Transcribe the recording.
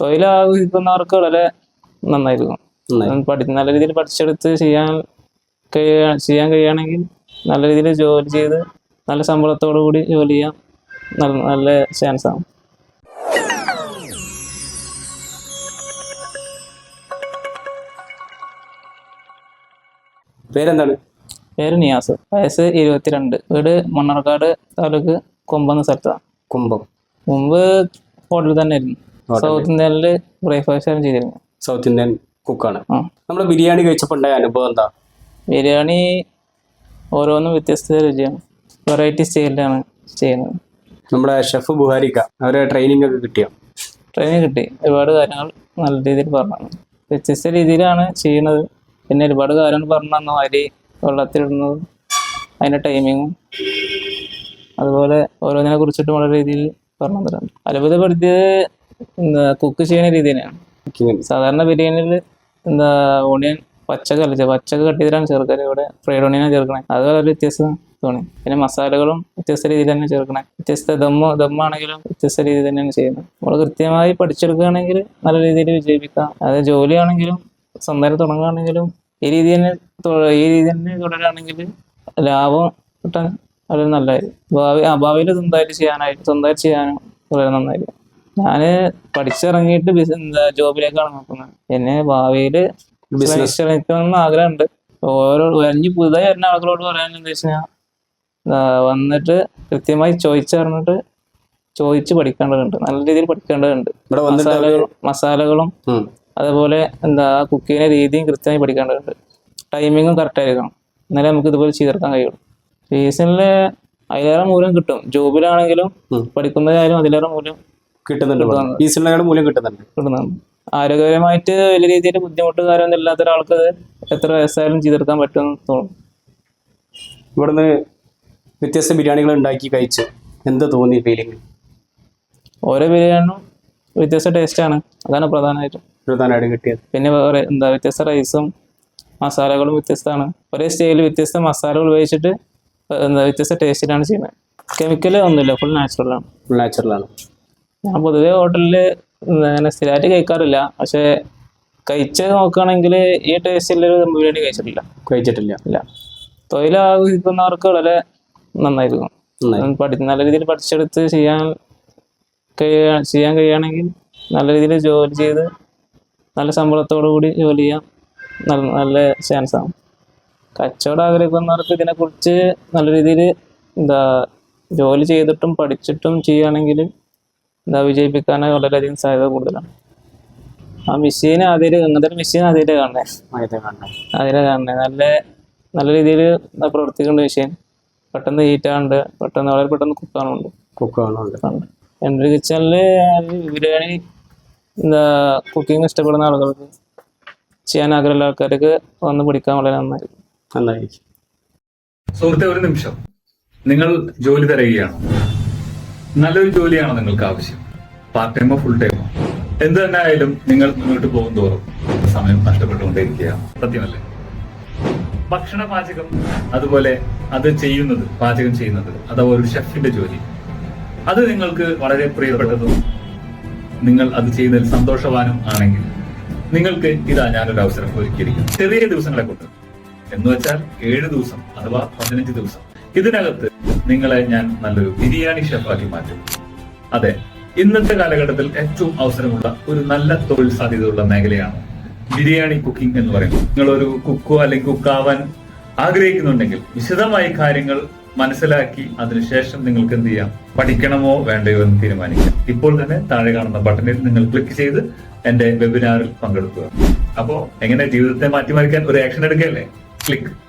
തൊഴിലാഗ്രഹിക്കുന്നവർക്ക് വളരെ നന്നായിരിക്കും നന്നായി. പഠി നല്ല രീതിയിൽ പഠിച്ചെടുത്ത് ചെയ്യാൻ ചെയ്യാൻ കഴിയുകയാണെങ്കിൽ നല്ല രീതിയിൽ ജോലി ചെയ്ത് നല്ല ശമ്പളത്തോടു കൂടി ജോലി ചെയ്യാൻ നല്ല നല്ല ചാൻസ് ആണ്. പേരെന്താണ്? പേര് നിയാസ്. വയസ്സ് ഇരുപത്തിരണ്ട്. വീട് മണ്ണാർക്കാട് താലൂക്ക് കൊമ്പെന്ന സ്ഥലത്താണ്. കുംഭം മുമ്പ് ഹോട്ടലിൽ തന്നെ ആയിരുന്നു ഹോട്ടലിൽ. സൗത്ത് ഇന്ത്യയിൽ ബ്രേക്ക്ഫാസ്റ്റ് ആണ് ചെയ്തിരുന്നത് സൗത്ത് ഇന്ത്യൻ കുക്കാണ്. നമ്മൾ ബിരിയാണി കഴിച്ചപ്പോൾ ഉണ്ടായ അനുഭവം എന്താ? ബിരിയാണി ഓരോന്നും വ്യത്യസ്ത രുചിയാണ്. വെറൈറ്റി സ്റ്റൈലിലാണ് ചെയ്യുന്നത്. നമ്മുടെ ഷെഫ് ബുഹാരിക്ക അവരെ ട്രെയിനിങ് ഒക്കെ കിട്ടിയോ? ട്രെയിനിങ് കിട്ടി. ഒരുപാട് കാര്യങ്ങൾ നല്ല രീതിയിൽ പറഞ്ഞു വ്യത്യസ്ത രീതിയിലാണ് ചെയ്യുന്നത്. പിന്നെ ഒരുപാട് കാര്യങ്ങൾ പറഞ്ഞു തന്നു അരി വെള്ളത്തിലിടുന്നത് അതിന്റെ ടൈമിങ്ങും അതുപോലെ ഓരോന്നിനെ കുറിച്ചിട്ട് വളരെ രീതിയിൽ പറഞ്ഞു തരാം അത്ഭുതപ്പെടുത്തിയത് എന്താ കുക്ക് ചെയ്യുന്ന രീതി തന്നെയാണ് സാധാരണ ബിരിയാണിയിൽ എന്താ ഓണിയൻ പച്ചക്ക അല്ല? പച്ചക്ക കട്ട് ചെയ്തിട്ടാണ് ചേർക്കൽ. ഇവിടെ ഫ്രൈഡ് ഓണിയനാണ് ചേർക്കണേ. അത് വളരെ വ്യത്യസ്തം തോന്നി. പിന്നെ മസാലകളും വ്യത്യസ്ത രീതിയിൽ തന്നെ ചേർക്കണേ. വ്യത്യസ്ത ദമ്മോ ദമ്മാണെങ്കിലും വ്യത്യസ്ത രീതിയിൽ തന്നെയാണ് ചെയ്യുന്നത്. നമ്മൾ കൃത്യമായി പഠിച്ചെടുക്കുകയാണെങ്കിൽ നല്ല രീതിയിൽ വിജയിപ്പിക്കാം. അത് ജോലിയാണെങ്കിലും സ്വന്തം തുടങ്ങുകയാണെങ്കിലും ഈ രീതി തന്നെ ഈ രീതി തന്നെ തുടരുകയാണെങ്കിൽ ലാഭം കിട്ടാൻ വളരെ നല്ലതായിരിക്കും. ഭാവി ആ ഭാവിയിൽ സ്വന്തമായിട്ട് ചെയ്യാനായിട്ട് സ്വന്തമായിട്ട് ചെയ്യാനും വളരെ നന്നായിരിക്കും. ഞാൻ പഠിച്ചിറങ്ങിയിട്ട് ജോബിലേക്കാണ് നോക്കുന്നത് എന്നെ ഭാവിയിൽ ബിസിനസ്. ശ്രമിക്കണമെന്ന് ആഗ്രഹമുണ്ട്. ഓരോ ഇനി പുതുതായി വരുന്ന ആളുകളോട് പറയാൻ എന്താ വന്നിട്ട് കൃത്യമായി ചോദിച്ചറിഞ്ഞിട്ട് ചോദിച്ച് പഠിക്കേണ്ടതുണ്ട്. നല്ല രീതിയിൽ പഠിക്കേണ്ടതുണ്ട്. മസാലകളും മസാലകളും അതേപോലെ എന്താ കുക്കിങ്ങിന്റെ രീതിയും കൃത്യമായി പഠിക്കേണ്ടതുണ്ട്. ടൈമിങ്ങും കറക്റ്റ് ആയിരിക്കണം. എന്നാലേ നമുക്ക് ഇതുപോലെ ചെയ്തെടുക്കാൻ കഴിയുള്ളൂ. സീസണിൽ അതിലേറെ മൂല്യം കിട്ടും. ജോബിലാണെങ്കിലും. പഠിക്കുന്നതായാലും അതിലേറെ മൂല്യം കിട്ടുന്നുണ്ട് ഡീസലിനേക്കാളും മൂല്യം കിട്ടുന്നുണ്ട്. കിട്ടുന്നുണ്ട്. ആരോഗ്യപരമായിട്ട് വലിയ രീതിയിൽ ബുദ്ധിമുട്ട് കാര്യമൊന്നും ഇല്ലാത്ത ഒരാൾക്ക് എത്ര വയസ്സായാലും ചെയ്തെടുക്കാൻ പറ്റുമെന്ന് തോന്നും. ഇവിടുന്ന് വ്യത്യസ്ത ബിരിയാണികൾ ഉണ്ടാക്കി കഴിച്ച്. എന്താ തോന്നി ഫീലിംഗ് ഓരോ ബിരിയാണിയും വ്യത്യസ്ത ടേസ്റ്റാണ് അതാണ് പ്രധാനമായിട്ടും. പ്രധാനമായിട്ടും കിട്ടിയത്. പിന്നെ വേറെ എന്താ വ്യത്യസ്ത റൈസും മസാലകളും വ്യത്യസ്തമാണ്. ഒരേ സ്റ്റൈലിൽ വ്യത്യസ്ത മസാലകൾ ഉപയോഗിച്ചിട്ട് എന്താ വ്യത്യസ്ത ടേസ്റ്റിലാണ് ചെയ്യുന്നത്. കെമിക്കൽ ഒന്നുമില്ല ഫുൾ നാച്ചുറലാണ് നാച്ചുറലാണ് ഞാൻ പൊതുവേ ഹോട്ടലിൽ അങ്ങനെ സ്ഥിരമായിട്ട് കഴിക്കാറില്ല. പക്ഷേ കഴിച്ച് നോക്കുകയാണെങ്കിൽ ഈ ടേസ്റ്റിലൊരു ബിരിയാണി കഴിച്ചിട്ടില്ല. കഴിച്ചിട്ടില്ല. ഇല്ല. തൊഴിലാഗ്രഹിക്കുന്നവർക്ക് വളരെ നന്നായിരുന്നു നന്നായി. പഠി നല്ല രീതിയിൽ പഠിച്ചെടുത്ത് ചെയ്യാൻ കഴിയാ ചെയ്യാൻ കഴിയുകയാണെങ്കിൽ നല്ല രീതിയിൽ ജോലി ചെയ്ത് നല്ല ശമ്പളത്തോടു കൂടി ജോലി ചെയ്യാൻ നല്ല നല്ല ചാൻസ് ആണ്. കച്ചവടം ആഗ്രഹിക്കുന്നവർക്ക് ഇതിനെക്കുറിച്ച് നല്ല രീതിയിൽ എന്താ ജോലി ചെയ്തിട്ടും പഠിച്ചിട്ടും ചെയ്യുകയാണെങ്കിൽ എന്താ വിജയിപ്പിക്കാൻ വളരെയധികം സാധ്യത കൂടുതലാണ്. ആ മെഷീൻ ആദ്യം ഇങ്ങനത്തെ ഒരു മെഷീൻ ആദ്യമായിട്ട് കാണണേ ആദ്യത്തെ കാണണം നല്ല നല്ല രീതിയിൽ പ്രവർത്തിക്കുന്നുണ്ട് മെഷീൻ പെട്ടെന്ന് ഹീറ്റ് ആവുന്നുണ്ട്. പെട്ടെന്ന് വളരെ പെട്ടെന്ന് കുക്കാണുണ്ട് കുക്കാണുണ്ട് എന്റെ കിച്ചണിൽ ബിരിയാണി എന്താ കുക്കിംഗ് ഇഷ്ടപ്പെടുന്ന ആളുകൾക്ക് ചെയ്യാൻ ആഗ്രഹമുള്ള ആൾക്കാർക്ക് വന്ന് പിടിക്കാൻ വളരെ നന്നായിരിക്കും. നന്നായിരിക്കും. സുഹൃത്തെ ഒരു നിമിഷം. നിങ്ങൾ ജോലി തിരയുകയാണോ? നല്ലൊരു ജോലിയാണ് നിങ്ങൾക്ക് ആവശ്യം. പാർട്ട് ടൈമോ ഫുൾ ടൈമോ എന്ത് തന്നെ ആയാലും നിങ്ങൾ മുന്നോട്ട് പോകും തോറും സമയം നഷ്ടപ്പെട്ടുകൊണ്ടേയിരിക്കുക സത്യമല്ലേ? ഭക്ഷണ പാചകം അതുപോലെ അത് ചെയ്യുന്നത് പാചകം ചെയ്യുന്നത് അഥവാ ഒരു ഷെഫിന്റെ ജോലി. അത് നിങ്ങൾക്ക് വളരെ പ്രിയപ്പെട്ടതും നിങ്ങൾ അത് ചെയ്യുന്നതിൽ സന്തോഷവാനും ആണെങ്കിൽ നിങ്ങൾക്ക് ഇതാ ഞാനൊരു അവസരം ഒരുക്കിയിരിക്കുന്നു. ചെറിയ ദിവസങ്ങളെ കൊണ്ട്. എന്ന് വെച്ചാൽ ഏഴ് ദിവസം അഥവാ പതിനഞ്ച് ദിവസം. ഇതിനകത്ത് നിങ്ങളെ ഞാൻ നല്ലൊരു ബിരിയാണി ഷെഫാക്കി മാറ്റും. അതെ ഇന്നത്തെ കാലഘട്ടത്തിൽ ഏറ്റവും അവസരമുള്ള ഒരു നല്ല തൊഴിൽ സാധ്യതയുള്ള മേഖലയാണ് ബിരിയാണി കുക്കിംഗ് എന്ന് പറയുന്നത്. നിങ്ങൾ ഒരു കുക്കോ അല്ലെങ്കിൽ കുക്കാവാൻ ആഗ്രഹിക്കുന്നുണ്ടെങ്കിൽ വിശദമായി കാര്യങ്ങൾ മനസ്സിലാക്കി അതിനുശേഷം നിങ്ങൾക്ക് എന്ത് ചെയ്യാം? പഠിക്കണമോ വേണ്ടയോ എന്ന് തീരുമാനിക്കാം. ഇപ്പോൾ തന്നെ താഴെ കാണുന്ന ബട്ടണിൽ നിങ്ങൾ ക്ലിക്ക് ചെയ്ത് എന്റെ വെബിനാറിൽ പങ്കെടുക്കുക. അപ്പോ എങ്ങനെ ജീവിതത്തെ മാറ്റിമറിക്കാൻ ഒരു ആക്ഷൻ എടുക്കല്ലേ ക്ലിക്ക്